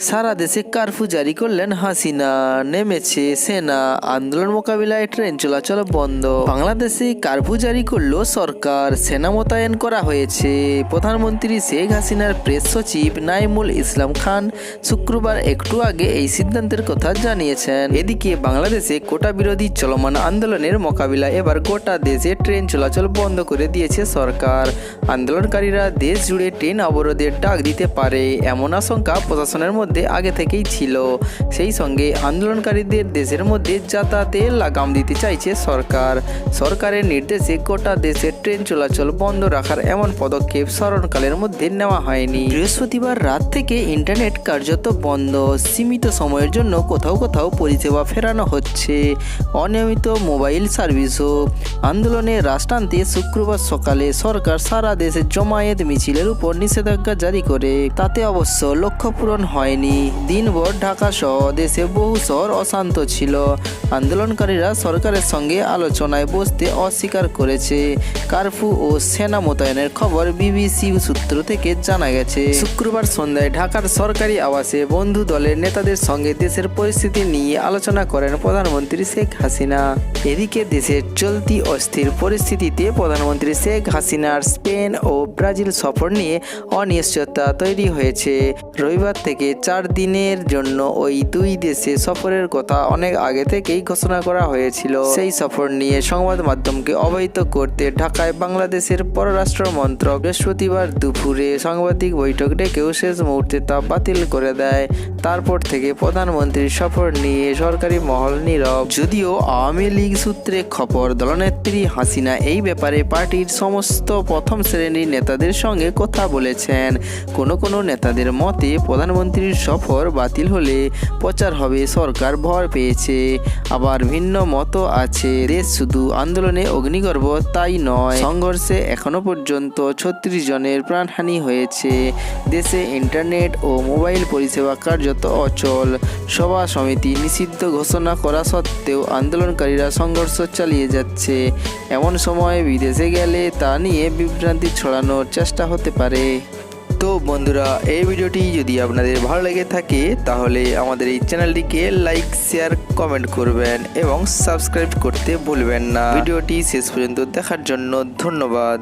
সারা দেশে কারফিউ জারি করলেন হাসিনা। নেমেছে সেনা। আন্দোলন মোকাবিলায় ট্রেন চলাচল বন্ধ। বাংলাদেশে কারফিউ জারি করল সরকার। সেনা মোতায়েন করা হয়েছে। প্রধানমন্ত্রী শেখ হাসিনার প্রেস সচিব নাইমুল ইসলাম খান শুক্রবার একটু আগে এই সিদ্ধান্তের কথা জানিয়েছেন। এদিকে বাংলাদেশে কোটা বিরোধী চলমান আন্দোলনের মোকাবিলায় এবার গোটা দেশে ট্রেন চলাচল বন্ধ করে দিয়েছে সরকার। আন্দোলনকারীরা দেশ জুড়ে ট্রেন অবরোধের ডাক দিতে পারে, এমন আশঙ্কা প্রশাসনের মধ্যে আগে থেকেই ছিল। সেই সঙ্গে আন্দোলনকারীদের দেশের মধ্যে যাতায়াতে লাগাম দিতে চাইছে সরকার। সরকারের নির্দেশে গোটা দেশে ট্রেন চলাচল বন্ধ রাখার এমন পদক্ষেপ স্মরণকালের মধ্যে নেওয়া হয়নি। বৃহস্পতিবার রাত থেকে ইন্টারনেট কার্যত বন্ধ। সীমিত সময়ের জন্য কোথাও কোথাও পরিষেবা ফেরানো হচ্ছে। অনিয়মিত মোবাইল সার্ভিসও। আন্দোলনে রাশ টানতে শুক্রবার সকালে সরকার সারা দেশে জমায়েত মিছিলের উপর নিষেধাজ্ঞা জারি করে। তাতে অবশ্য লক্ষ্য পূরণ হয়নি। দিনভর ঢাকা সহ দেশে বহু শহর অশান্ত ছিল। আন্দোলনকারীরা সরকারের সঙ্গে আলোচনায় বসতে অস্বীকার করেছে। কারফিউ ও সেনা মোতায়েনের খবর বিবিসি সূত্র থেকে জানা গেছে। শুক্রবার সন্ধ্যায় ঢাকার সরকারি আবাসে বন্ধু দলের নেতাদের সঙ্গে দেশের পরিস্থিতি নিয়ে আলোচনা করেন প্রধানমন্ত্রী শেখ হাসিনা। এদিকে দেশের চলতি অস্থির পরিস্থিতিতে প্রধানমন্ত্রী শেখ হাসিনার স্পেন ও ব্রাজিল সফর নিয়ে অনিশ্চয়তা তৈরি হয়েছে। রবিবার থেকে চার দিনের জন্য ওই দুই দেশে সফরের কথা অনেক আগে থেকেই ঘোষণা করা হয়েছিল। সেই সফর নিয়ে সংবাদ মাধ্যমকে অবহিত করতে ঢাকায় বাংলাদেশের পররাষ্ট্র মন্ত্রক বৃহস্পতিবার দুপুরে সাংবাদিক বৈঠক ডেকেও শেষ মুহূর্তে তা বাতিল করে দেয়। তারপর থেকে প্রধানমন্ত্রীর সফর নিয়ে সরকারি মহল নীরব। যদিও আওয়ামী লীগ সূত্রে খবর, দলনেত্রী হাসিনা এই ব্যাপারে পার্টির সমস্ত প্রথম শ্রেণির নেতাদের সঙ্গে কথা বলেছেন। কোনো কোনো নেতাদের মতে, প্রধানমন্ত্রীর সফর বাতিল হলে প্রচার হবে সরকার ভর পেয়েছে। আবার ভিন্ন মত আছে, দেশ শুধু আন্দোলনে অগ্নিগর্ভ তাই নয়। সংঘর্ষে এখনও পর্যন্ত ছত্রিশ জনের প্রাণহানি হয়েছে। দেশে ইন্টারনেট ও মোবাইল পরিষেবা কার্যত অচল। সভা সমিতি নিষিদ্ধ ঘোষণা করা সত্ত্বেও আন্দোলনকারীরা সংঘর্ষ চালিয়ে যাচ্ছে। এমন সময় বিদেশে গেলে তা নিয়ে বিভ্রান্তি ছড়ানোর চেষ্টা হতে পারে। তো বন্ধুরা, এই ভিডিওটি যদি আপনাদের ভালো লেগে থাকে, তাহলে আমাদের এই চ্যানেলটিকে লাইক, শেয়ার, কমেন্ট করবেন এবং সাবস্ক্রাইব করতে ভুলবেন না। ভিডিওটি শেষ পর্যন্ত দেখার জন্য ধন্যবাদ।